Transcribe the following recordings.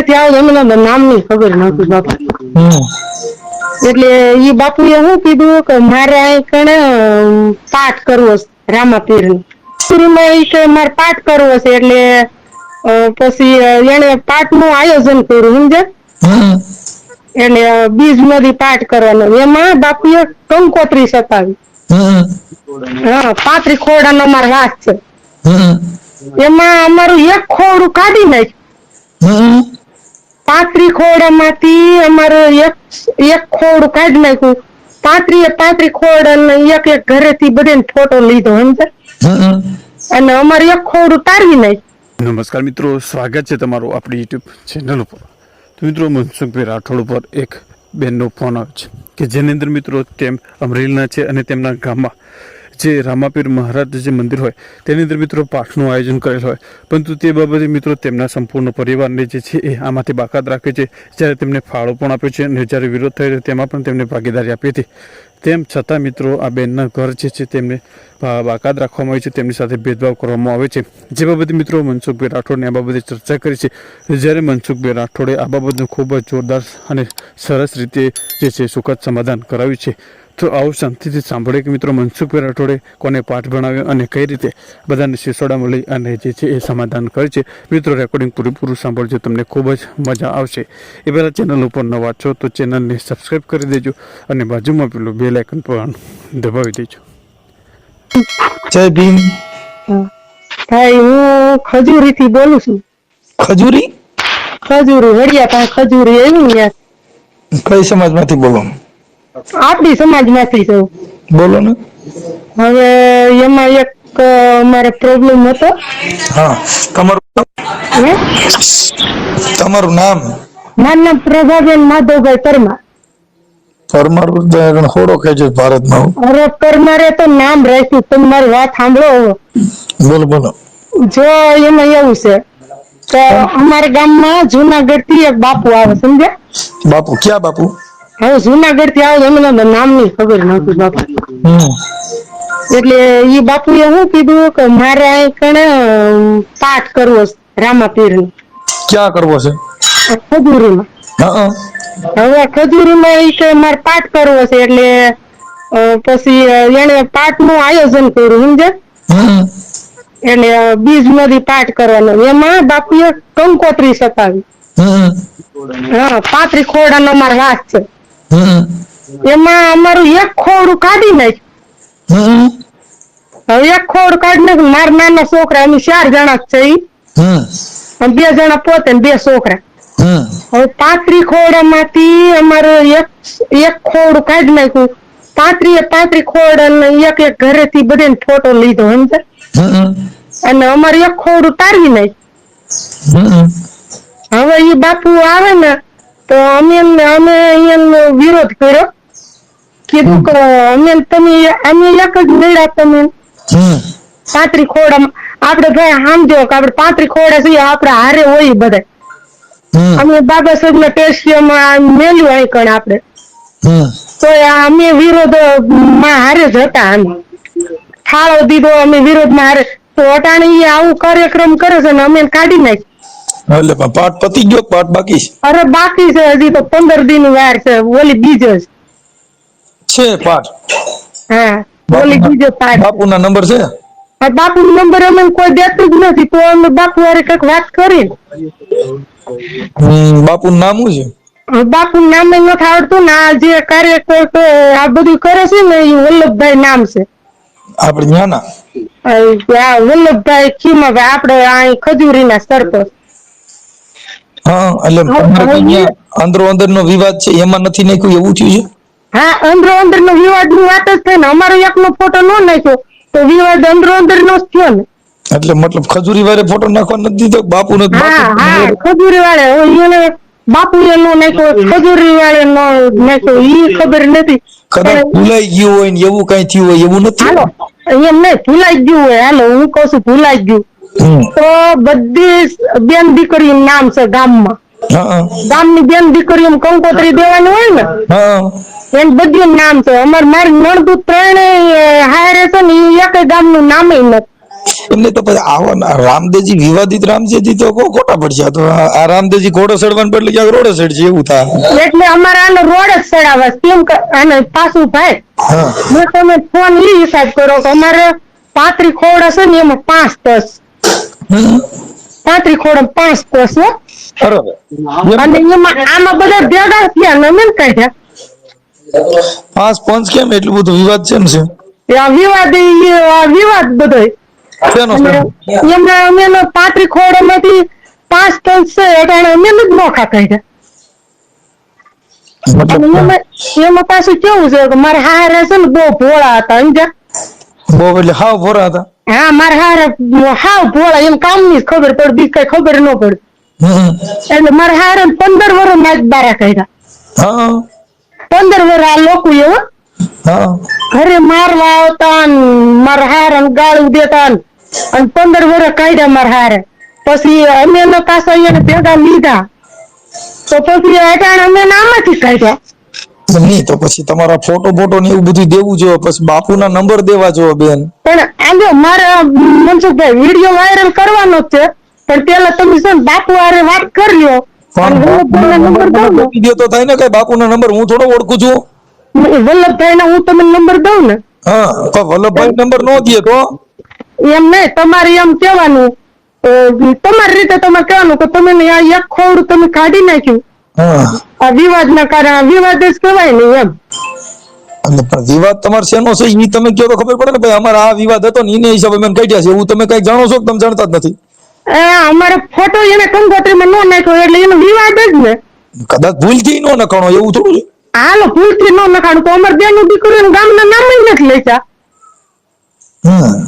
થી આવે એમને નામ નામની ખબર નહોતી બાપા. એટલે ઈ બાપુએ શું કીધું કે મારે અહીં કણે પાઠ કરવો રામાપીરમાં કે મારે પાઠ કરવો છે એટલે પછી એને પાઠનું આયોજન કર્યું સમજે એટલે બીજ નદી પાઠ કરવાનો. એમાં બાપુએ કંકોત્રી સતાવી. હા ખોડા નો અમારો વાસ છે. એમાં અમારું એક ખોડું કાઢી નાખ હમ પાંત્રી ખોડામાંથી અમારું એક એક ખોડું કાઢી નાખ્યું. પાંત્રીએ પાંત્રી ખોડ અને એક એક ઘરેથી બધાને ફોટો લીધો સમજે અને અમારે એક ખોડું તારવી નાખ નમસ્કાર મિત્રો સ્વાગત છે તમારું આપણી યુટ્યુબ ચેનલ ઉપર. તો મિત્રો મનસુખભાઈ રાઠોડ ઉપર એક બેનનો ફોન આવ્યો છે કે જેની અંદર મિત્રો તેમ અમરેલીના છે અને તેમના ગામમાં જે રામાપીર મહારાજ જે મંદિર હોય, તેની અંદર મિત્રો પાઠનું આયોજન કરેલ હોય. પરંતુ તે બાબતે મિત્રો તેમના સંપૂર્ણ પરિવારને જે છે એ આમાંથી બાકાત રાખે છે. જ્યારે તેમને ફાળો પણ આપ્યો છે અને જ્યારે વિરોધ થયો તેમાં પણ તેમને ભાગીદારી આપી હતી. તેમ છતાં મિત્રો આ બેનના ઘર જે છે તેમને બાકાત રાખવામાં આવે છે. તેમની સાથે ભેદભાવ કરવામાં આવે છે. જે બાબતે મિત્રો મનસુખભાઈ રાઠોડને આ બાબતે ચર્ચા કરી છે. જ્યારે મનસુખભાઈ રાઠોડે આ બાબતનું ખૂબ જ જોરદાર અને સરસ રીતે જે છે સુખદ સમાધાન કરાવ્યું છે. તો આવું શાંતિથી સાંભળે કે મિત્રો મનસુખભાઈ રાઠોડે કોને પાઠ ભણાવ્યો અને કઈ રીતે બધાને શિસોડામાં લઈ અને જે છે એ સમાધાન કરે છે. મિત્રો રેકોર્ડિંગ પૂરેપૂરું સાંભળજો તમને ખૂબ જ મજા આવશે. એ પહેલાં ચેનલ ઉપર નવા છો તો ચેનલને સબસ્ક્રાઈબ કરી દેજો અને બાજુમાં પેલું બે લાઇકન પણ દબાવી દેજો. જય ભીમ. ભાઈ હું ખજૂરી થી બોલું છું. ખજૂરી? ખજૂરી હળિયા પાસે ખજૂરી આવી યાર. કઈ સમાજમાંથી બોલો? આપણી સમાજમાંથી છું બોલો ને. હવે એમાં એક મારે પ્રોબ્લેમ હતો. હા તમારું તમારું નામ? મારું નામ પ્રભાબેન માધવભાઈ પરમાર. પરમાર ઉદાહરણ હોડો કે છે ભારતમાં અરે પરમારે તો નામ રાખ્યું તમે મારી વાત સાંભળો. બોલો બોલો. જો એમાં એવું છે તો અમારા ગામમાં જુનાગઢથી એક બાપુ આવે સમજ્યા? બાપુ ક્યાં બાપુ? હવે જુનાગઢથી આવે એમને નામ નામની ખબર નહોતી બાપા. એટલે ઈ બાપુએ શું કીધું કે મારે અહીં કણે પાઠ કરવો છે રામાપીર નો ક્યાં કરવો છે? ખજૂરીમાં હવે ખજૂરીમાં ઈ કે મારે પાઠ કરવો છે એટલે પછી એને પાઠનું આયોજન કર્યું સમજે એટલે બીજ નદી પાઠ કરવાનો. એમાં બાપુએ કંકોત્રી સતાવી. હા પાંત્રી ખોડાનો અમારો વાસ છે. એમાં અમારું એક ખોડું કાઢી નાખ હવે એક ખોડ કાઢી નાખ મારા નાના છોકરા એનું ચાર જણા છે ઈ. બે જણા પોતે ને બે છોકરા. હવે પાંત્રી ખોડામાંથી અમારું એક એક ખોડું કાઢી નાખ્યું. પાંત્રીએ પાંત્રી ખોડ અને એક એક ઘરેથી બધાને ફોટો લીધો સમજે અને અમારે એક ખોડું તારવી નાખ હવે ઈ બાપુ આવે ને તો અમે અમે અહીંયા વિરોધ કર્યો કીધું કે અમે તમે અમે એક જ મેળા તમે. પાંત્રી ખોડા આપડે ભાઈ સમજો કે આપડે પાંત્રી ખોડા છીએ આપડે હારે હોય બધા અમે બાબા સાહેબ ના ટેસ્ટિયમાં મેલ્યું અહીં કણ આપડે તો અમે વિરોધમાં હારે જ હતા અમે ફાળો દીધો અમે વિરોધમાં હારે. તો અટાણે આવું કાર્યક્રમ કરે છે ને અમે કાઢી નાખી એટલે પાઠ પતી ગયો પાઠ બાકી છે? અરે બાકી છે હજી તો પંદર દિન વાર છે ઓલી બીજો છે પાઠ? હા ઓલી બીજો પાઠ. બાપુના નંબર છે? બાપુ નંબર અમે કોઈ દેતું જ નથી તો અમે બાપુ વારે કંઈક વાત કરી બાપુનું નામ છે? બાપુ નામ નથી આવડતું ને આ જે કાર્ય કરતો આ બધું કરે છે ને એ વલ્લભભાઈ નામ છે. આપણે આ વલ્લભભાઈ ખીમાભાઈ આપડે અહીં ખજૂરીના સરપંચ. હા એટલે અંદરો અંદર નો વિવાદ છે એમાં નથી નાખ્યું એવું થયું છે? હા અંદરો અંદર નો વિવાદની વાત જ થાય ને અમારો એક ફોટો ન નાખ્યો તો વિવાદ અંદરો અંદર નો થયો ને. એટલે મતલબ ખજૂરી વારે ફોટો નાખવા નથી દીધો? બાપુ ને હા હા ખજૂરી વાળે એને બાપુ એ નો નાખ્યો ખજૂરી વાળે નો નાખ્યો ઈ ખબર નથી. કદાચ ભૂલાઈ ગયું હોય ને એવું કઈ થયું હોય એવું નથી? એમ નહીં ભૂલાઈ ગયું હોય. હાલો હું કઉ છું ભૂલાઈ ગયું. તો બધી બેન દીકરી નામ છે ગામમાં. ગામની બેન દીકરીઓ કંકોત્રી દેવાની હોય ને એમ બધું નામ છે. અમાર મારી નણદું ત્રણેય હારે છે ને એક ગામનું નામે નથી. એમને તો પછી આવા રામદેવજી વિવાદિત રામદેવજી તો કો- ખોટા પડશે. તો આ રામદેવજી ઘોડો સડવાનું પડે ક્યાંક રોડે સડશે એવું થાય. એટલે અમારે આનો રોડ જ સડાવે. કેમ કે પાછું ભાઈ મેં તમે ફોન ઈ હિસાબ કરો કે અમારે પાંત્રી ખોડ હશે ને એમાં પાંચ દસ. પાંત્રી ખોડા પાંચ કોષ હો. બરોબર. અને એમાં આમાં બધા ભેગા થયા ને અમે કાઢ્યા પાંચ પંચ કેમ એટલું બધું વિવાદ છે? ને છે આ વિવાદ આ વિવાદ બધો શેનો અને છે? એમાં અમે પાંત્રી ખોડામાંથી પાંચ દસ છે એટલે અમે જ નોખા કાઢ્યા એમાં એમાં પાછું કેવું છે કે મારા હારે છે ને બહુ ભોળા હતા સમજ્યા? બહુ એટલે હાવ ભોળા હતા? હા મારે હારે હાવ ભોળા એમ કામની ખબર પડે બીજ કઈ ખબર ન પડે. એટલે મારા હારે પંદર વર્ષ મેચ બારા કર્યા. પંદર વર્ષ આ લોકો એવો હા. ઘરે મારવા આવતા મારે હાર ગાળું દેતા અને પંદર વર્ષ કાઢ્યા મારે હારે. પછી અમે એનો અહીંયા ભેગા લીધા. તો પછી અટાણે અમે નામાંથી કાઢ્યા. નહીં તો પછી તમારા ફોટો ફોટો ને એવું બધું દેવું જોઈએ પછી બાપુના નંબર દેવા જોઈએ બેન. પણ આજો મારે મનસુખભાઈ વીડિયો વાયરલ કરવાનો છે પણ પેલા તમે છે બાપુ હારે વાત કરી લ્યો ને. દ્યો તો થાય ને કઈ બાપુના નંબર? હું થોડો ઓળખું છું. વલ્લભભાઈ હું તમને નંબર દઉં ને? હા તો વલ્લભભાઈ નંબર નો દે તો. એમ નહીં તમારે એમ કહેવાનું. તમારી રીતે તમારે કહેવાનું કે તમે આ એક ખોડું તમે કાઢી નાખ્યું. હા. આ વિવાદ ના કારણે વિવાદ જ કહેવાય ને એમ. અને પણ વિવાદ તમારે શેનો છે? એ તમે કયો તો ખબર પડે ને ભાઈ અમારે આ વિવાદ હતો ને એને હિસાબે મેં કાઢ્યા છે એવું તમે કઈ જાણો છો કે તમે જાણતા જ નથી? એ અમારે ફોટો એને કંકોત્રીમાં ન નાખ્યો એટલે એનો વિવાદ જ ને. કદાચ ભૂલથી નો નખાણો એવું થોડું છે? હાલો ભૂલથી નો નખાણું તો અમારે બેનું દીકરીનું ગામના નામ જ નથી લેતા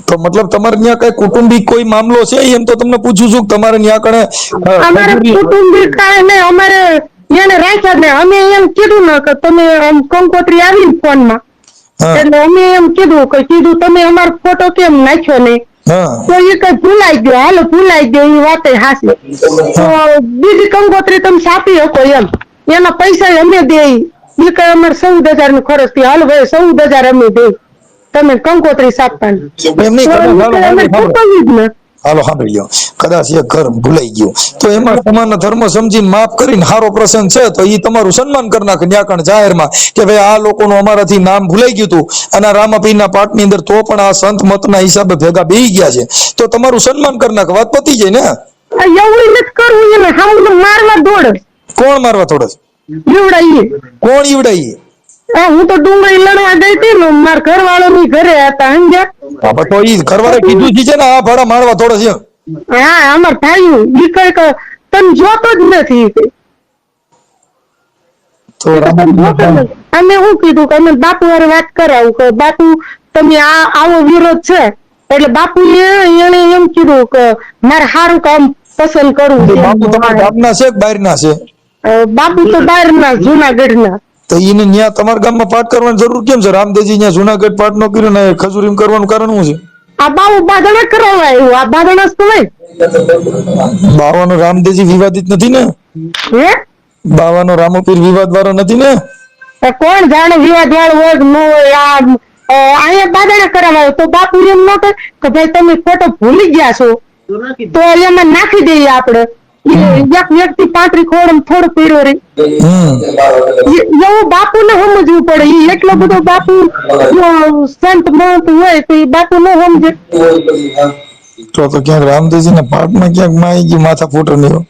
તો મતલબ તમારે ત્યાં કઈ કુટુંબિક કોઈ મામલો છે? એમ તો તમને પૂછું છું તમારે ત્યાં કણે અમારે કુટુંબિક કાંઈ નહીં અમારે એને રાખ્યા ને. અમે એમ કીધું ને કે તમે આમ કંકોત્રી આવી ફોનમાં એટલે અમે એમ કીધું કે કીધું તમે અમારો ફોટો કેમ નાખ્યો નહીં તો એ કઈ ભૂલાઈ ગયો. હાલો ભૂલાઈ ગયો એ વાતે હાસી તો બીજી કંકોત્રી તમે સાપી શકો એમ. એના પૈસા અમે દે એ કઈ અમારે ચૌદ હજારનું ખર્ચ થયો. હાલો ભાઈ ચૌદ હજાર અમે દે તમે કંકોત્રી સાપતા અમે. ચૂકવ્યું જ ને. હાલો સાંભળી લ્યો. કદાચ એ ઘર ભૂલાઈ ગયું. તો એમાં તમારા ધર્મ સમજીને માફ કરીને સારો પ્રસંગ છે તો એ તમારું સન્માન કરી નાખે. ન્યાકણ જાહેરમાં કે ભાઈ આ લોકોનું અમારાથી નામ ભૂલાઈ ગયું હતું અને રામાપીના પાઠ પાઠની અંદર તો પણ આ સંત મતના હિસાબે ભેગા બેહી ગયા છે. તો તમારું સન્માન કરી નાખે. વાત પતી જાય ને? કરવું મારવા દોડ. કોણ મારવા થોડો કોણ ઈવડાઈ હા હું તો ડુંગળી લડવા ગઈ હતી ને મારા ઘરવાળો ની ઘરે હતા સમજ્યા? બાબા તો ઈ ઘરવાળે કીધું છે ને આ ભાડા મારવા થોડો છે. હા અમાર ભાઈ ઈ કઈ કે તને જોતો જ નથી. અમે શું કીધું કે અમે બાપુ વારે વાત કરાવું કે બાપુ તમે આ આવો વિરોધ છે. એટલે બાપુ એને એમ કીધું કે મારે સારું કામ પસંદ કરવું બાપુ તમારા ગામના છે બહારના છે? બાપુ તો બહાર ના જુનાગઢ ના તો એને ન્યા તમારા ગામમાં પાઠ કરવાની જરૂર કેમ છે? રામદેવજી ન્યા જુનાગઢ પાઠ નો કર્યો ને ખજૂરી કરવાનું કારણ શું છે? આ બાપુ બાદણા કરવા આવ્યું. આ બાદણા જ બાવાનો રામદેવજી વિવાદિત નથી ને? હે? બાવાનો રામોપીર વિવાદ વાળો નથી ને? કોણ જાણે વિવાદ વાળો હોય ન હોય? અહીંયા બાદણા તો બાપુ એમ ન કે ભાઈ તમે ફોટો ભૂલી ગયા છો. તો એમાં નાખી દઈએ આપણે. એ એક વ્યક્તિ પાંત્રી ખોડ થોડું પીરો રે. એવું બાપુ ને સમજવું પડે. એ એટલો બધો બાપુ સંત મહંત હોય તો એ બાપુ ન સમજે. તો તો ક્યાંક રામદેવજી ને પાઠમાં ક્યાંક માઈ ગયું માથા ફૂટો નહીં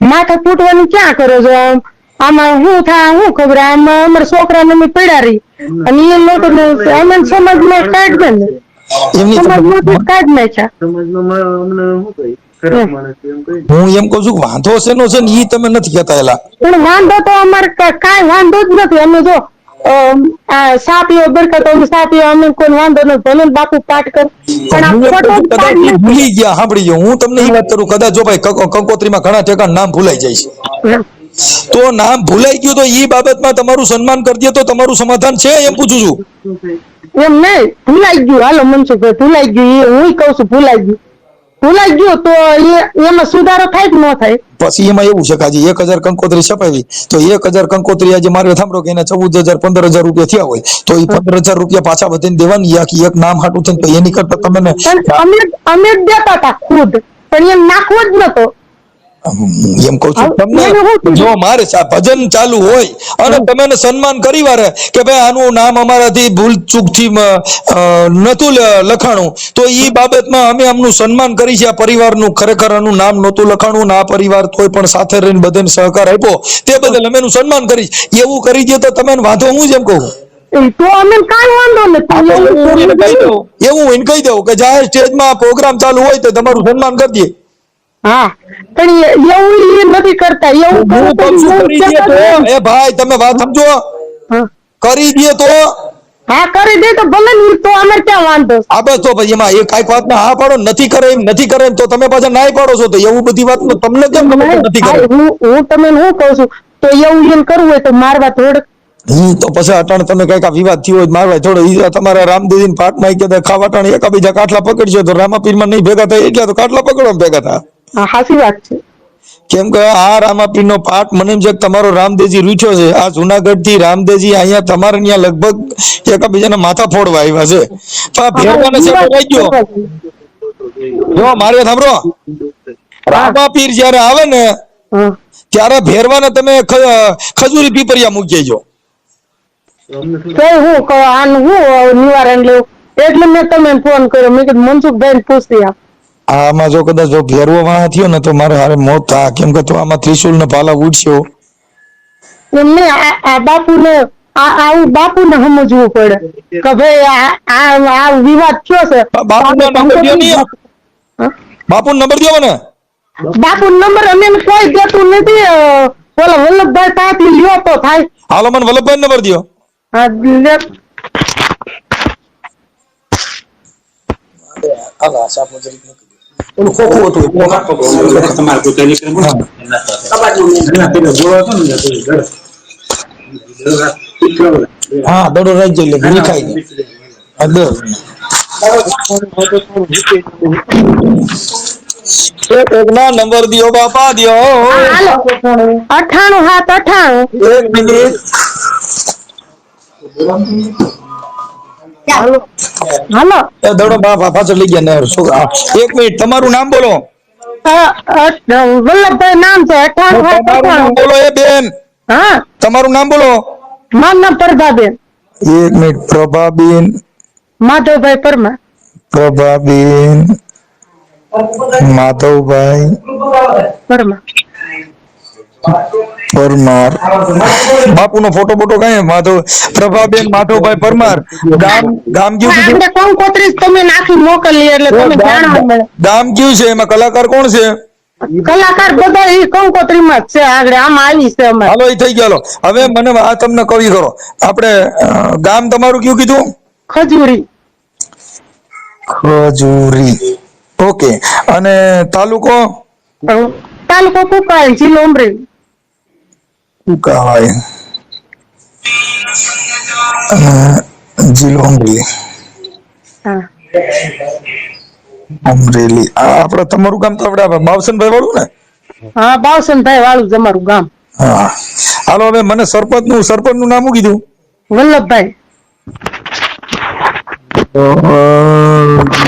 માથા ફૂટવાની ક્યાં કરો છો આમ? આમાં શું થાય શું ખબર? આમાં અમારા છોકરાને અમે પડ્યા રહી અને એ લોકો અમે સમાજમાં કાઢ દે ને. એમની માં કાઢ નાખ્યા. સમાજમાં માં અમને શું કહી? કહી હું એમ કઉ છું વાંધો શેનો છે ને એ તમે નથી કેતા એલા. પણ વાંધો તો અમારે કા- વાંધો જ નથી. અમે જો સાપીઓ બરકતો સાપીઓ અમે કોઈ વાંધો નથી. ભલે બાપુ પાઠ કર. પણ કહું ભૂલી ગયા સાંભળી ગયો હું તમને એ વાત કરું કદાચ જો ભાઈ કંકો- કંકોત્રીમાં ઘણા ઠેકાણ નામ ભૂલાઈ જાય છે. તો નામ ભૂલાઈ ગયું તો એ બાબતમાં તમારું સન્માન કરી દે તો તમારું સમાધાન છે એમ પૂછું છું. એમ નહીં. ભૂલાઈ ગયું. હાલો મનસુખભાઈ ભૂલાઈ ગયું. હું કઉ છું ભૂલાઈ ગયું. ભૂલાઈ ગયો તો એમાં સુધારો થાય કે ન થાય? પછી એમાં એવું છે કે આજે એક હજાર કંકોત્રી છપાવી તો એક હજાર કંકોત્રી આજે મારે સાંભળો કે એને ચૌદ હજાર પંદર હજાર રૂપિયા થયા હોય તો એ પંદર હજાર રૂપિયા પાછા બધાને દેવાની આખી એક નામ હાટું થઈને તો એની કરતા તમે અમે અમે દેતા હતા ખુદ પણ એમ નાખવો જ નતો. એમ કહું છું તમને જો મારે ભજન ચાલુ હોય અને તમે સન્માન કરી વારે કે ભાઈ આનું નામ અમારાથી ભૂલ ચૂકથી નતું લખાણું તો ઈ બાબતમાં અમે આમનું સન્માન કરી છે આ પરિવારનું ખરેખર આનું નામ નહોતું લખાણું ના પરિવાર કોઈ પણ સાથે રહીને બધાને સહકાર આપ્યો તે બદલ અમે એનું સન્માન કરી એવું કરી દે તો તમે વાંધો હું જેમ કહું. તો અમે કાંઈ વાંધો નથી એવું એને કહી દઉં. કે જાહેર સ્ટેજમાં પ્રોગ્રામ ચાલુ હોય તો તમારું સન્માન કરી દે. હા પણ એ- એવું એ નથી કરતા એવું હું તો કરી દે એ ભાઈ તમે વાત સમજો. કરી દે તો? હા કરી દે તો ભલે તો અમે ક્યાં વાંધો? આ બસ તો ભાઈ એમાં એક કાંઈક વાતને હા પાડો નથી કરે એમ નથી કરે એમ તો તમે પાછા નાય પાડો છો તો એવું બધી વાત તમને કેમ નથી કરે? હું હું તમને હું કહું છું તો એવું એમ કરવું હોય તો મારવા થોડક ઈ તો પછી અટાણ તમે કંઈક વિવાદ થયો હોય મારવા થોડો ઈ તમારા રામદેવી ને પાઠમાં કે ખાવા અટાણ એકાબીજા કાટલા પકડશો તો રામાપીરમાં નહીં ભેગા થાય એટલે તો કાટલા પકડવા ભેગા થા હા સાચી વાત છે. કેમ કે આ રામાપીર નો પાઠ મને એમ છે તમારો રામદેવજી રૂઠ્યો છે. આ જુનાગઢથી રામદેવજી અહીંયા તમારે ત્યાં લગભગ એકબીજાના માથા ફોડવા આવ્યા છે. પણ ભેરવાને સેટો રહી ગયો. જો મારે સાંભળો. રામાપીર જયારે આવે ને ત્યારે ભેરવાને તમે ખજૂરી પીપરિયા મૂકી જો તો હું આનું હું નિવારણ લેવું? એટલે મેં તમને ફોન કર્યો. મેં કીધું મનસુખભાઈ પૂછતી આપ આમાં જો કદાચ જો ફેરવો વાહ થયો ને તો મારે હારે મોત થા. કેમ કે તો આમાં ત્રિશુલ ને પાલા ઉડશો એમને આ બાપુ બાપુને આ આવું બાપુને સમજવું પડે કે ભાઈ આ આ આ વિવાદ થયો છે. બાપુનો નંબર દ્યો ને. હા? બાપુ નંબર દો મને. બાપુ નંબર અમે કોઈ દેતું નથી. ઓલા વલ્લભભાઈ પાસેથી લ્યો તો થાય. હાલો મને વલ્લભભાઈ નંબર દો. હા, લે. ઓલું ખોખું હતું તમારે પોતાની હા દડો રાખજો એટલે ઘી દે. હા, દે. એક એક ના નંબર દિયો બાપા દિયો અઠાણું હાથ અઠાણું એક મિનિટ હાલો. હાલો. દડો બાપા પાછળ લઈ ગયા ને છોકરા. એક મિનિટ તમારું નામ બોલો. વલ્લભભાઈ નામ છે તમારું નામ બોલો એ બેન. હા. તમારું નામ બોલો. મારું નામ પ્રભાબેન. એક મિનિટ પ્રભાબેન. માધવભાઈ પરમાર. પ્રભાબેન. માધવભાઈ. પરમાર. પરમાર. બાપુનો ફોટો બોટો કઈ માધવ પ્રભાબેન માધવભાઈ પરમાર. ગામ ગામ કયું કીધું? કોણ કોત્રીસ તમે નાખી મોકલી એટલે તમે જાણવા ગામ કયું છે એમાં કલાકાર કોણ છે? કલાકાર બધા એ કંકોત્રી માં છે? આગળ આમ આવી છે અમે હાલો એ થઈ ગયો હવે મને આ તમને કવિ કરો. આપણે ગામ તમારું કયું કીધું? ખજૂરી. ખજૂરી. ઓકે. અને તાલુકો? તાલુકો કુકાય જિલ્લો અમરેલી. શું કહેવાય? અ, અમરેલી હા. આ આપણે તમારું ગામ તો આપડે બાવસનભાઈ વાળું ને? હા બાવસનભાઈ વાળું તમારું ગામ. હા. હાલો હવે મને સરપંચનું સરપંચનું નામ કીધું? વલ્લભભાઈ.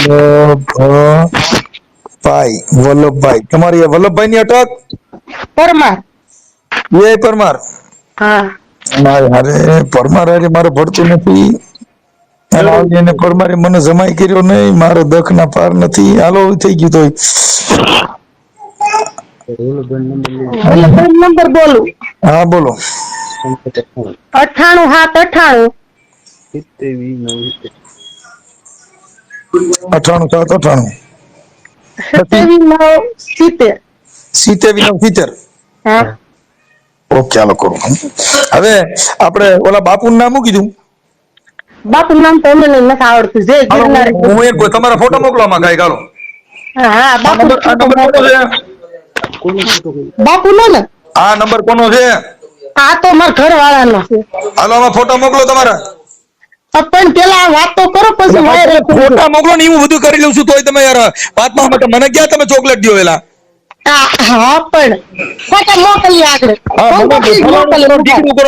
વલ્લભભાઈ. વલ્લભભાઈ તમારી વલ્લભભાઈ ની અટક? પરમાર. એ પરમાર. હા. અરે પરમાર અરે મારે ભળતું નથી. એને પરમારે મને જમાઈ કર્યો નહીં મારે દખ ના પાર નથી. હાલો થઈ ગયું તો નંબર બોલું? હા બોલો. અઠાણું હાથ અઠાણું. અઠાણું સાત અઠાણું. સિત્તેર. સિત્તેર નવ સિત્તેર. હા. ઓકે કરું. હવે આપણે ઓલા બાપુ નામ કીધું? બાપુ નામ તો અમને નથી આવડતું. જે હું એક તમારા ફોટો મોકલવામાં કાંઈ હાલો. હા બાપુ નો ને? આ નંબર કોનો છે? આ તો મારા ઘર વાળાનો છે. હાલો આમાં ફોટો મોકલો તમારા. પણ પેલા વાત તો કરો પછી ફોટા મોકલો ને હું બધું કરી લઉં છું તોય તમે યાર વાતમાં માટે મને ક્યાં તમે ચોકલેટ દો આ- હા પણ ફોટા મોકલી આગળ.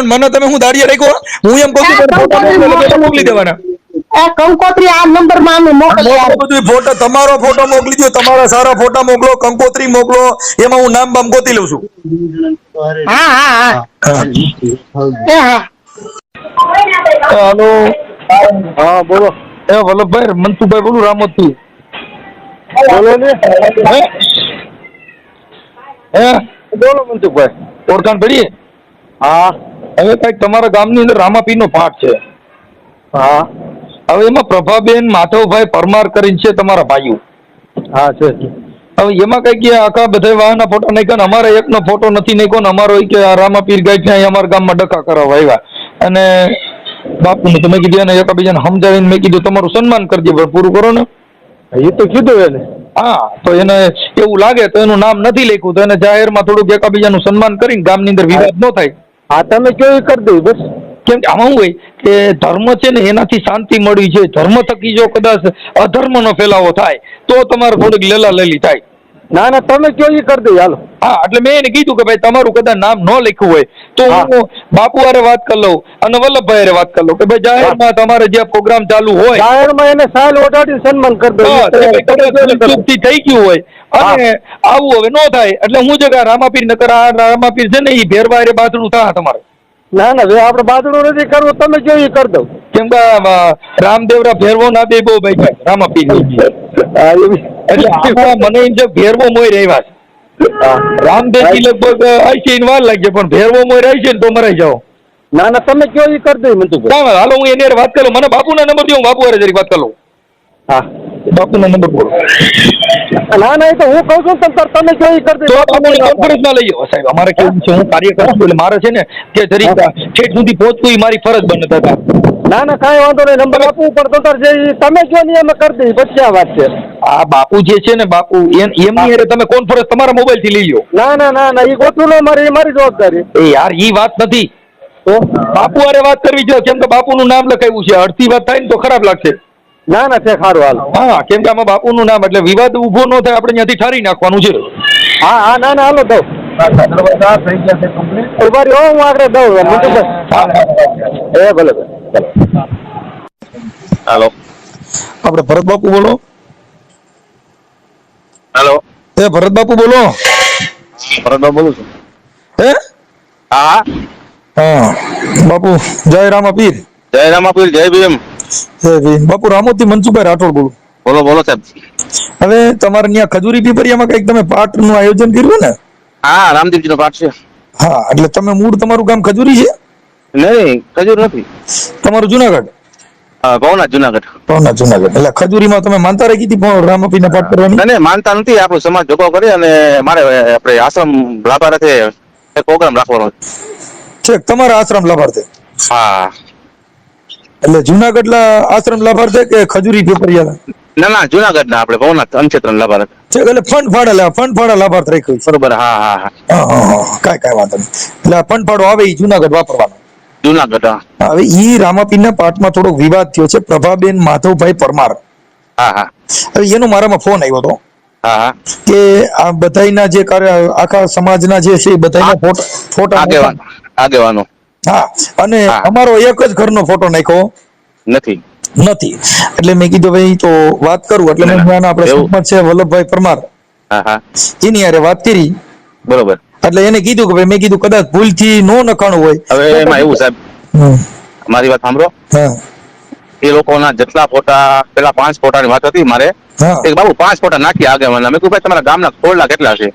મને કંકોત્રી તમે હું દાડીએ હું એમ કહું છું ફોટા મોકલો દેવાના. આ કંકોત્રી આ નંબરમાં અમે મોકલી ફોટો તમારો ફોટો મોકલી દો તમારા સારા ફોટા મોકલો કંકોત્રી મોકલો એમાં હું નામ બામ ગોતી લઉં છું. હા હા હા. હા. હાલો. હા બોલો. એ વલ્લભભાઈ મનસુખભાઈ બોલું રામોદથી બોલો ને. હે? બોલો મનસુખભાઈ ઓળખાણ પડી? હા. હવે કંઈક તમારા ગામની અંદર રામાપીર નો પાઠ છે. હા. હવે એમાં પ્રભાબેન માધવભાઈ પરમાર કરીને છે તમારા ભાઈઓ. હા છે હવે એમાં કઈ કે આખા બધા વાહના ફોટો નાખ્યા ને અમારે એકનો ફોટો નથી નાખ્યો ને અમારો કે રામાપીર ગાય ત્યાં અમારા ગામમાં ડખા કરાવવા આવ્યા. અને બાપુને તમે કીધું એને એકબીજાને સમજાવીને મેં કીધું તમારું સન્માન કરજે પણ પૂરું કરો ને. એ તો કીધું એને. હા તો એને એવું લાગે તો એનું નામ નથી લખ્યું તો એને જાહેરમાં થોડુંક એકબીજાનું સન્માન કરીને ગામની અંદર વિવાદ ન થાય. હા તમે કેવું કરી દઉં બસ. કેમ કે આમાં હોય કે ધર્મ છે ને એનાથી શાંતિ મળી છે ધર્મ થકી જો કદાચ અધર્મનો ફેલાવો થાય તો તમારે થોડીક લેલા લેલી થાય. ના ના તમે કેવું કરી દઉં હાલો. હા એટલે મેં એને કીધું કે ભાઈ તમારું કદાચ નામ ન લખ્યું હોય તો હું. બાપુ હારે વાત કરી લઉં અને વલ્લભભાઈ અરે વાત કરી લઉં કે ભાઈ જાહેરમાં તમારે જે પ્રોગ્રામ ચાલુ હોય જાહેરમાં એને સાલ ઓઢાડીને સન્માન કરી દઉં ચૂકથી થઈ ગયું હોય અને આવું હવે ન થાય એટલે હું જે રામાપીર નકર આ રામાપીર છે ને એ ભેરવા અરે બાથડું થાય તમારે. ના ના ભાઈ આપણે બાદડું નથી કરવું તમે કેવું કરી દઉં કેમ કે રામદેવરા ભેરવો ના બે બહુ ભાઈ રામાપીર હા એવી એટલે મને એમ છે ભેરવો મોય રહેવા રામદેવજી લગભગ આઈશે ને વાર લાગશે પણ ભેરવો મોય રહેશે ને તો મરાઈ જાઓ. ના ના તમે કેવું કરી દઉં મનસુખભાઈ હાલો હું એની વાત કરું. મને બાપુના નંબર દો હું બાપુ જરીક વાત કરું. હા. બાપુના નંબર બોલો. ના ના એ તો હું કહું છું તમ તમે કેવું કરી તો દઉં બાપુની લઈ જાઓ. સાહેબ અમારે કેવું છે હું કાર્ય કરું છું એટલે મારે છે ને કે જરીક ઠેઠ સુધી પહોંચવું એ મારી ફરજ બનતા દાદા ના ના કાંઈ વાંધો નહીં. નંબર આપવું પણ તો તાર જે તમે જો નહીં એમ કરી દઈ પછી આ વાત છે. આ બાપુ જે છે ને બાપુ એમ- એમની અરે તમે કોન્ફરન્સ તમારા મોબાઈલથી લઈ લો ના ના ના ના એ ગોતું ન મારી એ મારી જવાબદારી. એ યાર ઈ વાત નથી. તો? બાપુ અરે વાત કરવી જોઈએ કેમ કે બાપુનું નામ લખાયું છે. અડધી વાત થાય ને તો ખરાબ લાગશે. ના ના છે સારું હાલ. હા કેમ કે આમાં બાપુનું નામ એટલે વિવાદ ઊભો ન થાય આપણે ત્યાંથી ઠારી નાખવાનું છે. હા હા ના ના હાલો દઉં. ઉભારી હો હું આગળ દઉં. એ ભલે. ભલે હાલો. આપણે ભરત બાપુ બોલો. હાલો. એ ભરત બાપુ બોલો. ભરતભાઈ બોલું છું. હે? હા. હા. બાપુ જય રામ પીર. જય રામાપીર જય ભીમ. જય ભીમ. બાપુ રામોતી મનસુભાઈ રાઠોડ બોલું. બોલો બોલો સાહેબ. હવે તમારે ત્યાં ખજૂરી પીપરિયામાં કંઈક તમે પાઠનું આયોજન કર્યું ને? હા રામદેવજી નો પાઠ છે. હા એટલે તમે મૂળ તમારું ગામ ખજૂરી છે? નહીં ખજૂર નથી. તમારું જુનાગઢ? ભવનાથ જુનાગઢ. ભાવના જુનાગઢ. એટલે ખજૂરીમાં તમે માનતા રાખી હતી રામપી ને પાઠ કરવાની? નહીં માનતા નથી. આપણો સમાજ ભેગો કરી અને મારે આપણે આશ્રમ લાભાર્થે પ્રોગ્રામ રાખવાનો છે. તમારા આશ્રમ લાભાર્થે? હા. એટલે જુનાગઢ આશ્રમ લાભાર્થે કે ખજૂરી પેપરિયા ના ના જુનાગઢ ના આપણે ભવનાથ અનક્ષેત્ર લાભાર્થ. છે એટલે ફંડ ફાળે લા- ફંડ ફાળે લાભાર્થ રાખ્યું બરોબર હા હા હા. કઈ કાંઈ વાંધો નહીં. એટલે ફંડ ફાળો આવે એ જુનાગઢ વાપરવાનો. જુનાગઢ હવે ઈ રામાપીરના પાઠમાં થોડોક વિવાદ થયો છે. પ્રભાબેન માધવભાઈ પરમાર. હા હા. હવે એનો મારામાં ફોન આવ્યો હતો હા હા. કે આ બધાયના જે કાર્ય આખા સમાજના જે છે એ બધાયના ફોટા ફોટા આગેવાન આગેવાનો. હા અને અમારો એક જ ઘરનો ફોટો નાખ્યો. નથી. નથી. એટલે મેં કીધું ભાઈ તો વાત કરું. એટલે મેં આપણે. સરપંચ છે વલ્લભભાઈ પરમાર. હા હા. એની હારે વાત કરી. બરોબર. એટલે એને કીધું કે ભાઈ મેં કીધું કદાચ ભૂલથી નો નખાણું હોય. હવે એમાં એવું સાહેબ મારી વાત સાંભળો. એ લોકોના જેટલા ફોટા પેલા પાંચ ફોટાની વાત હતી મારે. એક બાબુ પાંચ ફોટા નાખી આગળ મેં કીધું ભાઈ તમારા ગામના ખોરડા કેટલા છે?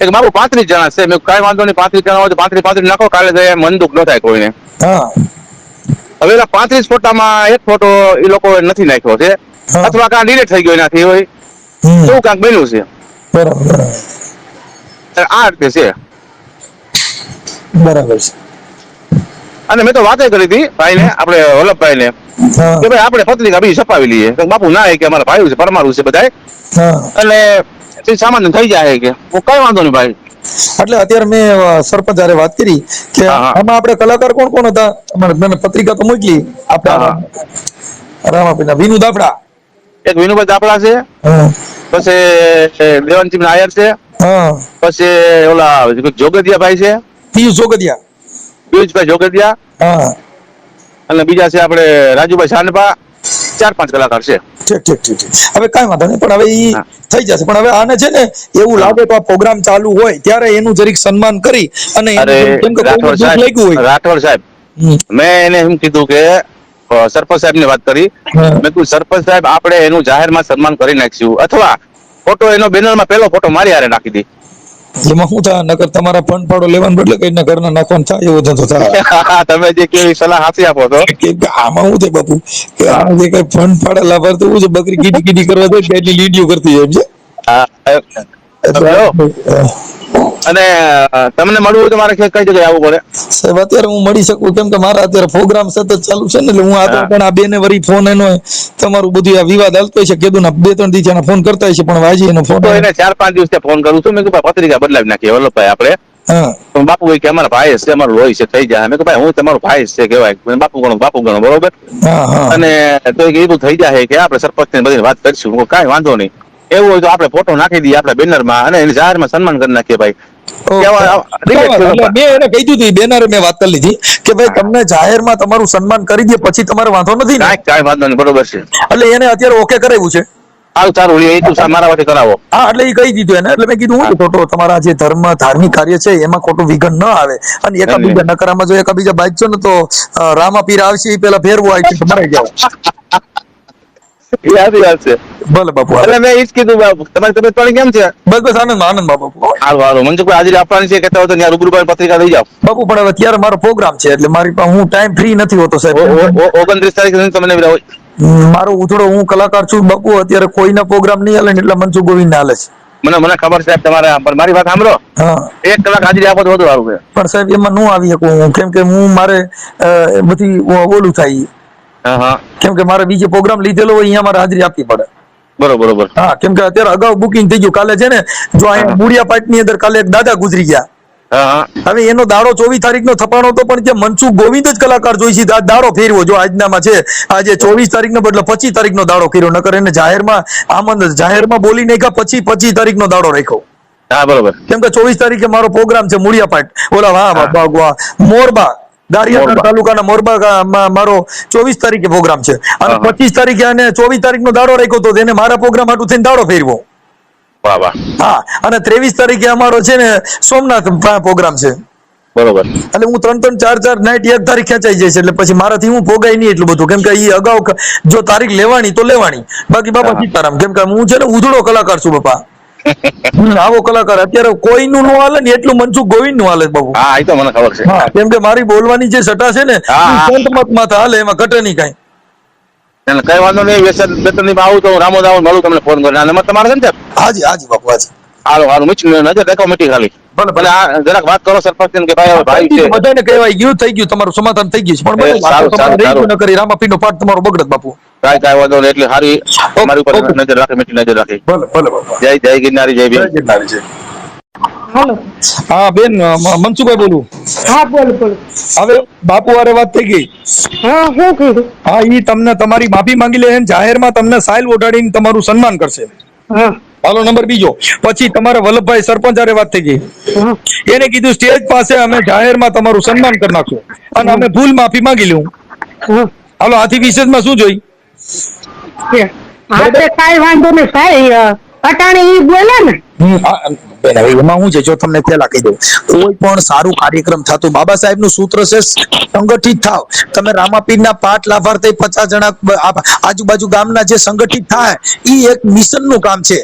એક બાબુ પાંત્રીસ જણા છે. મેં કઈ વાંધો નહીં પાંત્રીસ જણા હોય તો પાંત્રીસ પાંત્રીસ નાખો. કાલે જાય મન દુઃખ ન થાય કોઈને. હવે એના પાંત્રીસ ફોટામાં એક ફોટો એ લોકો નથી નાખ્યો છે. અથવા કાં ડિલેટ થઈ ગયો એનાથી હોય. એવું કાંક બન્યું છે. બરાબર. આ રીતે છે. બરાબર છે. અને મેં તો વાત કરી હતી ભાઈને આપણે વલ્લભભાઈ ને કે ભાઈ આપણે પત્રિકા બીજી છપાવી લઈએ. બાપુ ના કે અમારા ભાઈ છે પરમારું છે બધા એટલે સામાન્ય થઈ જાય કે કઈ વાંધો નહીં ભાઈ. એટલે અત્યારે મેં સરપંચ જયારે વાત કરી કે. આમાં આપણે કલાકાર કોણ કોણ હતા? મને પત્રિકા તો મોકલી. આપણા રામાપીના વિનુ દાપડા. એક વિનુભાઈ દાપડા છે પછી દેવાનસિંહ નાયર છે. પછી ઓલા જોગતિયા ભાઈ છે? પિયુષ જોગદિયા. પિયુષભાઈ જોગતિયા હા. અને બીજા છે આપણે રાજુભાઈ સાંડપા. ચાર પાંચ કલાકાર છે. ઠીક ઠીક ઠીક ઠીક. હવે કાંઈ વાંધો નહીં પણ હવે ઈ થઈ જશે. પણ હવે આને છે ને એવું લાગે તો આ પ્રોગ્રામ ચાલુ હોય ત્યારે એનું જરીક સન્માન કરી અને સાહેબ રાઠોડ સાહેબ મેં એને એમ કીધું કે સરપંચ સાહેબની વાત કરી. મેં કીધું સરપંચ સાહેબ આપણે એનું જાહેરમાં સન્માન કરી નાખશું અથવા ફોટો એનો બેનરમાં પહેલો ફોટો મારી હારે નાખી દી. એમાં શું થાય? નકર તમારા ફંડ ફાળો લેવાનું બદલે કઈ ઘરના નાખવાનું થાય એવો ધંધો થાય. તમે જે કેવી સલાહ આપી આપો છો. કે આમાં શું છે બાપુ? કે આ જે કઈ ફંડ ફાળે લાભાર્થી શું છે બકરી કીડી કીડી કરવા દે એટલી લીડીઓ કરતી જાય એમ છે? હા? અને તમને મળવું હોય તો મારે કઈ જગ્યાએ આવવું પડે? સાહેબ અત્યારે હું મળી શકું કેમ કે મારા અત્યારે પ્રોગ્રામ સતત ચાલુ છે ને એટલે હું આ. પણ આ બેને વરી ફોન એનો તમારું બધું આ વિવાદ હાલતો છે કીધું ને બે ત્રણ દી ફોન કરતા છે પણ વાજી એનો ફોટો એને ચાર પાંચ દિવસ ફોન કરું છું. મેં કીધું પત્રિકા બદલાવી નાખીએ વલ્લભભાઈ આપણે. હા. બાપુ ભાઈ કે અમારા ભાઈ છે અમારું લોહી છે થઈ જાય. મેં ભાઈ હું તમારો ભાઈ છે કેવાય બાપુ ગણો બાપુ ગણો બરોબર? અને તો એ કીધું થઈ જાય કે આપણે સરપંચ ને બધી વાત કરીશું. કાંઈ વાંધો નહીં. એવું હોય તો આપણે ફોટો નાખી દઈએ આપણે બેનરમાં અને એને જાહેરમાં સન્માન કરી નાખીએ ભાઈ. મેં એને કહી દીધું બેનર મેં વાત કરી લીધી કે ભાઈ તમને જાહેરમાં તમારું સન્માન કરી દે પછી તમારે વાંધો નથી ને? કાંઈ વાંધો નહીં બરોબર છે. એટલે એને અત્યારે ઓકે કરાવ્યું છે? સારું સારું એ તું મારા માટે કરાવો. હા એટલે એ કહી દીધું એને. એટલે મેં કીધું હું ખોટો તમારા જે ધર્મ ધાર્મિક કાર્ય છે એમાં ખોટું વિઘન ન આવે. અને એકાબીજા નકારામાં જો એકાબીજા છો ને તો રામા પીર આવશે એ પેલા ફેરવું આવી મરાઈ જાવ એ સાચી વાત છે. ભલે બાપુ એટલે મેં કીધું બાપુ, તમારી તબિયત પાણી કેમ છે? બસ બસ આનંદ આનંદ બાપુ. સારું મને હાજરી આપવાની છે કહેતા હોય તો ત્યાં રૂબરૂ પત્રિકા લઈ જાઓ. બાપુ પણ હવે અત્યારે મારો પ્રોગ્રામ છે એટલે મારી પાસે હું ટાઈમ ફ્રી નથી હોતો સાહેબ. ઓગણત્રીસ તારીખ સુધી તમને વિરા મારો ઉથડો હું કલાકાર છું બાપુ અત્યારે કોઈના પ્રોગ્રામ નહીં હાલે એટલે મનસુખ ગોવિંદ હાલે છે. મને મને ખબર છે તમારે પણ મારી વાત સાંભળો. એક કલાક હાજરી આપો તો વધુ સારું પણ સાહેબ એમાં ન આવી શકું હું કેમ કે હું મારે બધી ઓલું થાય. કેમ કે મારે બીજો પ્રોગ્રામ લીધેલો હોય અહીંયા મારે હાજરી આપવી પડે. બરોબર બરોબર. હા કેમ કે અત્યારે અગાઉ બુકિંગ થઈ ગયું. કાલે છે ને જો અહીંયા બુડિયા પાટની અંદર કાલે એક દાદા ગુજરી ગયા. હવે એનો દાડો ચોવીસ તારીખ નો થપાણો હતો પણ કે મનસુખ ગોવિંદ જ કલાકાર જોઈશે આ દાડો ફેરવો. જો આજનામાં છે આજે ચોવીસ તારીખ નો બદલે પચીસ તારીખ નો દાડો કર્યો નકર એને જાહેરમાં આમંદ જાહેરમાં બોલી નાખ્યા પછી પચીસ તારીખ નો દાડો રાખ્યો. હા બરોબર. કેમ કે ચોવીસ તારીખે મારો પ્રોગ્રામ છે મુળિયા પાટ. ઓલા વાહ, મોરબા. દારિયાગઢ તાલુકાના મોરબા મારો ચોવીસ તારીખે પ્રોગ્રામ છે. અને. પચીસ તારીખે અને ચોવીસ તારીખ નો દાડો રાખ્યો તો એને મારા પ્રોગ્રામ હાટું થઈને દાડો ફેરવો. હા અને ત્રેવીસ તારીખે અમારો છે ને સોમનાથ પ્રોગ્રામ છે. બરોબર. એટલે હું ત્રણ ત્રણ ચાર ચાર નાઇટ એક તારીખ ખેંચાઈ જાય છે એટલે પછી મારાથી હું ભોગાય નહીં એટલું બધું. કેમ કે ઈ અગાઉ જો તારીખ લેવાની તો લેવાની. બાકી બાપા. સીતારામ કેમ કે હું છે ને ઉધડો કલાકાર છું બાપા. આવો કલાકાર અત્યારે કોઈનું નું હાલે ને એટલું મનસુખ ગોવિંદનું હાલે બાબુ. હા એ તો મને ખબર છે. કેમ કે મારી બોલવાની જે સટા છે ને. સંત મતમાં હાલે એમાં ઘટે નહીં કઈ. એટલે કઈ વાંધો નહીં વ્યસન બેતનની આવું તો હું રામોદ આવું મળું તમને ફોન કરીને અને નંબર તમારે છે ને હાજી હાજી બાપુ હાજી. હાલો હાલો મીઠી નજર દેખાવ મીઠી ખાલી. ભલે, ભલે. આ જરાક વાત કરો સરપંચ કે ભાઈ હવે ભાઈ છે. બધાને કહેવાય ગયું થઈ ગયું તમારું સમાધાન થઈ ગયું છે. પણ સારું, સારું. ન કરી રામાપીર નો પાઠ તમારો બગડત બાપુ. કાંઈ કાંઈ વાંધો નહીં એટલે સારી મારી ઉપર નજર રાખે મીઠી નજર રાખે. ભલે ભલે જય જય ગિરનારી જય ગિરનારી જય હાલો. હા બેન મનસુભાઈ બોલું. હા બોલ બોલ. હવે બાપુ વારે વાત થઈ ગઈ. હા શું કીધું? હા ઈ તમને તમારી માફી માંગી લે જાહેરમાં તમને સાયલ ઓઢાડીને તમારું સન્માન કરશે. હા. હાલો નંબર બીજો. પછી તમારે વલ્લભભાઈ સરપંચ આરે વાત થઈ ગઈ. એને કીધું સ્ટેજ પાસે અમે જાહેરમાં તમારું સન્માન કરી નાખશું. અને અમે ભૂલ માફી માંગી લઉં હાલો આથી વિશેષમાં શું જોઈ? હા વાંધો નહીં ભાઈ અ, ઈ બોલે ને. બેન, હવે એમાં શું છે જો તમને પેલા કહી દઉં કોઈ પણ સારું કાર્યક્રમ થતું બાબા સાહેબનું સૂત્ર છે સંગઠિત થાવ. તમે રામાપીર ના પાઠ લાભાર્થી પચાસ જણા આજુબાજુ ગામના જે સંગઠિત થાય ઈ એક મિશનનું કામ છે.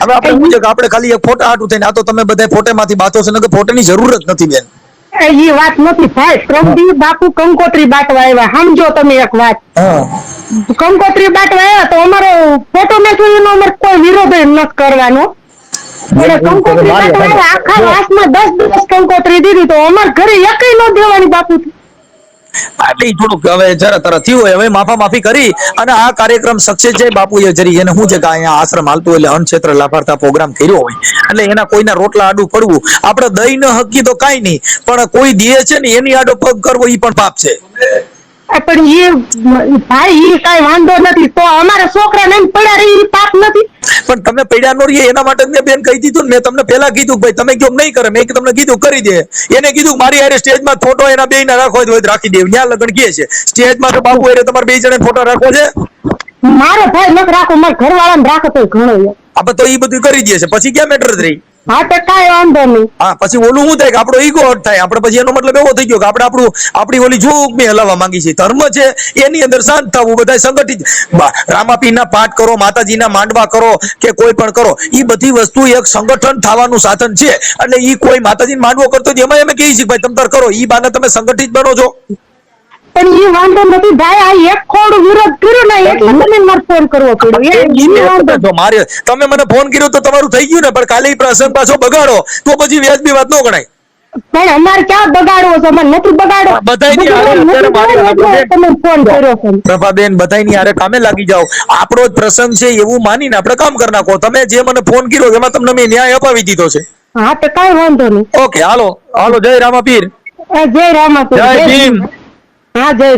હવે આપણે શું છે કે આપણે ખાલી એક ફોટા હાટું થઈને આ તો તમે બધા ફોટેમાંથી બાતો છો ને કે ફોટાની જરૂર જ નથી બેન. એ વાત નથી ભાઈ. પ્રમદી બાપુ કંકોત્રી બાટવા આવ્યા. સમજો તમે એક વાત. કંકોત્રી બાટવા આવ્યા તો અમારો ફોટો નાખ્યો એનો અમારે કોઈ વિરોધ નથી કરવાનો. કંકોત્રી બાટવા આખા વાસમાં દસ દિવસ કંકોત્રી દીધી તો અમારે ઘરે એકય ન દેવાની બાપુ એટલે થોડુંક હવે જરા તરત થયું હવે માફા માફી કરી અને આ કાર્યક્રમ સક્સેસ જાય બાપુએ જરી એને શું છે કે અહીંયા આશ્રમ હાલતું એટલે અનક્ષેત્ર લાભાર્થા પ્રોગ્રામ કર્યો હોય, એટલે એના કોઈના રોટલા આડું પડવું આપણે દઈ ન હકી તો કાંઈ નહીં, પણ કોઈ દે છે ને એની આડો પગ કરવો એ પણ પાપ છે. પણ એ ભાઈ એ કઈ વાંધો નથી. તો અમારા છોકરા ને પડ્યા રહી એ પાપ નથી? પણ તમને પડ્યા નો રહીએ એના માટે મેં બેન કહી દીધું ને મેં તમને પહેલા કીધું ભાઈ તમે કેમ નહીં કરે મેં તમને કીધું કરી દે. એને કીધું મારી હારે સ્ટેજમાં ફોટો એના બે ના રાખો હોય તો રાખી દેવ ન્યા લગન કે છે. સ્ટેજમાં તો બાપુ હારે તમારે બે જણા ફોટો રાખવો છે? મારો ભાઈ નથી રાખો મારા ઘરવાળાને રાખો તો ઘણો. આપણે તો એ બધું કરી દે છે. પછી ક્યાં મેટર રહી? ધર્મ છે, એની અંદર શાંત થવું બધા સંગઠિત. રામાપીરના પાઠ કરો, માતાજીના માંડવા કરો, કે કોઈ પણ કરો એ બધી વસ્તુ એક સંગઠન થવાનું સાધન છે. એટલે એ કોઈ માતાજી માંડવો કરતો એમાં એમ કહીએ છીએ ભાઈ, તમ કરો. એ બાને તમે સંગઠિત બનો છો. પણ એ વાંધો નથી ભાઈ આ એક ખોડ વિરોધ કર્યો ને એટલે તમે મારે ફોન કરવો પડ્યો. મારે તમે મને ફોન કર્યો તો તમારું થઈ ગયું ને પણ કાલે પ્રસંગ પાછો બગાડો તો પછી વ્યાજબી વાત ન ગણાય. પણ અમારે ક્યાં બગાડવો છે? અમારે નથી બગાડવો. એટલે તમે ફોન કર્યો છે. પ્રભાબેન બધાયની આરે કામે લાગી જાઓ. આપણો જ પ્રસંગ છે એવું માનીને આપણે કામ કરી નાખો. તમે જે મને ફોન કર્યો એમાં તમને મેં ન્યાય અપાવી દીધો છે. હા તો કઈ વાંધો નહીં. ઓકે હાલો. હાલો જય રામાપીર. પીર જય રામાપીર. જય ભીમ. હા જય